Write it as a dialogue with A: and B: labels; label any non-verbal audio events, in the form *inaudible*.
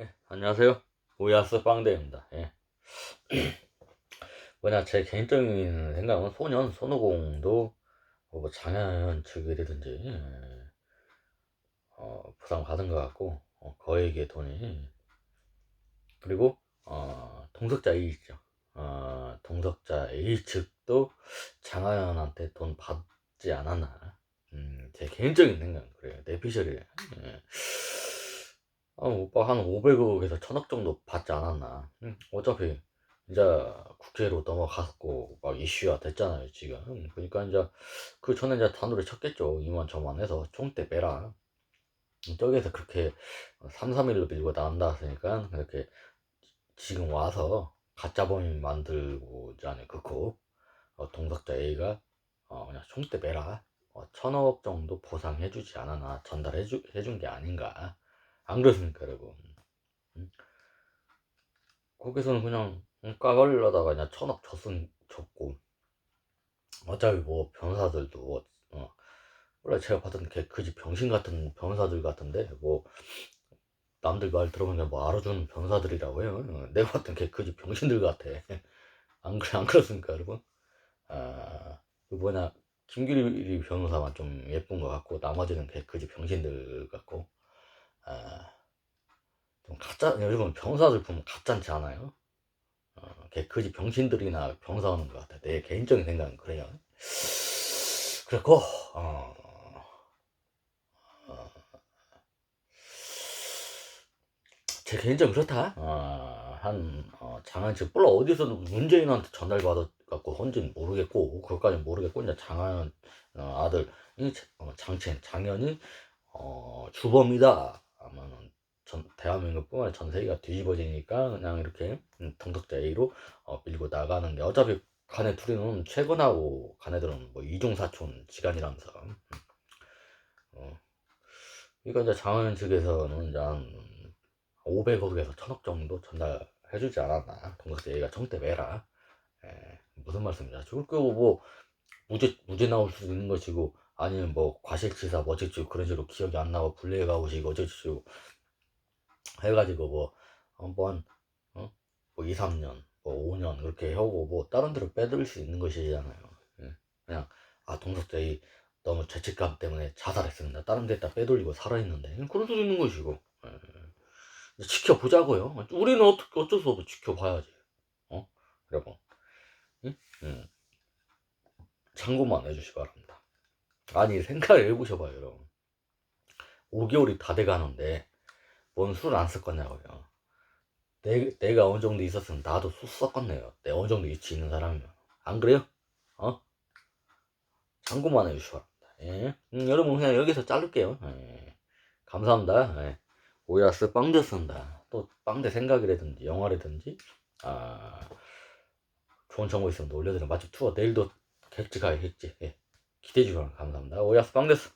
A: 예, 안녕하세요. 오야스 빵대입니다. 예. *clears throat* 뭐냐, 제 개인적인 생각은 소년, 손오공도 뭐 장현 측이라든지, 예, 어, 부상 받은 것 같고, 어, 거액의 돈이. 그리고, 어, 동석자 A 있죠. 어, 동석자 A 측도 장하연한테 돈 받지 않았나. 음, 제 개인적인 생각은 그래요. 내피셜이에요. 예. 아, 오빠 한 500억에서 1000억 정도 받지 않았나. 응, 어차피 이제 국회로 넘어갔고 막 이슈화 됐잖아요 지금. 응, 그러니까 이제 그 전에 이제 단도를 쳤겠죠. 이만 저만 해서 총대 빼라. 응, 저기에서 그렇게 3, 3일로 밀고 나온다 했으니까 그렇게 지금 와서 가짜 범인 만들고 있잖아요 그거 어, 동석자 A가 어, 그냥 총대 빼라. 어, 천억 정도 보상해주지 않았나 전달해주 해준 게 아닌가. 안 그렇습니까, 여러분? 음? 거기서는 그냥 까발려다가 그냥 천억 줬은 줬고 어차피 뭐 변호사들도 어, 원래 제가 봤던 개 그지 병신 같은 변호사들 같은데 뭐 남들 말 들어보면 뭐 알아주는 변호사들이라고 해요. 어, 내가 봤던 개 그지 병신들 같아. *laughs* 안 그래 안 그렇습니까, 여러분? 아, 그 뭐냐 김규리 변호사만 좀 예쁜 것 같고 나머지는 개 그지 병신들 같고. 아, 좀 가짜, 요즘은 병사들 보면 가짜지 않아요? 어, 개그지 병신들이나 병사하는 것 같아. 내 개인적인 생각은 그래요. 그렇고, 어, 어, 제 개인적으로 그렇다. 어, 한, 어, 장한, 즉, 몰라, 어디서도 문재인한테 전달받아갖고 헌지는 모르겠고, 그것까지 모르겠고, 이제 장한, 어, 아들, 이 어, 장첸, 장현이, 어, 주범이다. 아마는 전, 대한민국뿐만 아니라 전 세계가 뒤집어지니까 그냥 이렇게 음, 동덕자 A로 어, 밀고 나가는데 어차피 간의 둘이는 최근하고 간애들은 뭐 이중사촌 지간이라면서. 음. 어. 그러니까 이제 장원 측에서는 이제 한 500억에서 1000억 정도 전달해주지 않았나. 동덕자 A가 정대 매라. 에, 무슨 말씀이냐. 죽을 거고 뭐 무죄 무죄 나올 수도 있는 것이고 아니면 뭐 과실치사 뭐지고 그런 식으로 기억이 안 나고 불리해가 오시고 어쩌고 해가지고 뭐 한번 어? 뭐 2, 3년 뭐 5년 그렇게 하고 뭐 다른 데로 빼돌릴 수 있는 것이잖아요 예. 그냥 아 동석자이 너무 죄책감 때문에 자살했습니다 다른 데다 빼돌리고 살아있는데 그럴 수도 있는 것이고 예. 지켜보자고요 우리는 어떻게 어쩔 수 없어 지켜봐야지 어? 여러분 응? 응. 참고만 해주시 기 바랍니다 아니 생각을 해보셔봐요 여러분 5개월이 다 돼가는데 뭔 술을 안 썼겠냐고요 내, 내가 어느 정도 있었으면 나도 술 썼겠네요 내가 어느 정도 위치 있는 사람이면 안 그래요? 어? 참고만 해주시 기 바랍니다 예? 음, 여러분 그냥 여기서 자를게요 예. 감사합니다 예. 오야스 빵대 쓴다 또 빵대 생각이라든지 영화라든지 아 좋은 정보 있으면 올려드려 맛집 투어 내일도 객지 가야겠지 예. 기대해 주셔서 감사합니다 오야스 빵대 쓴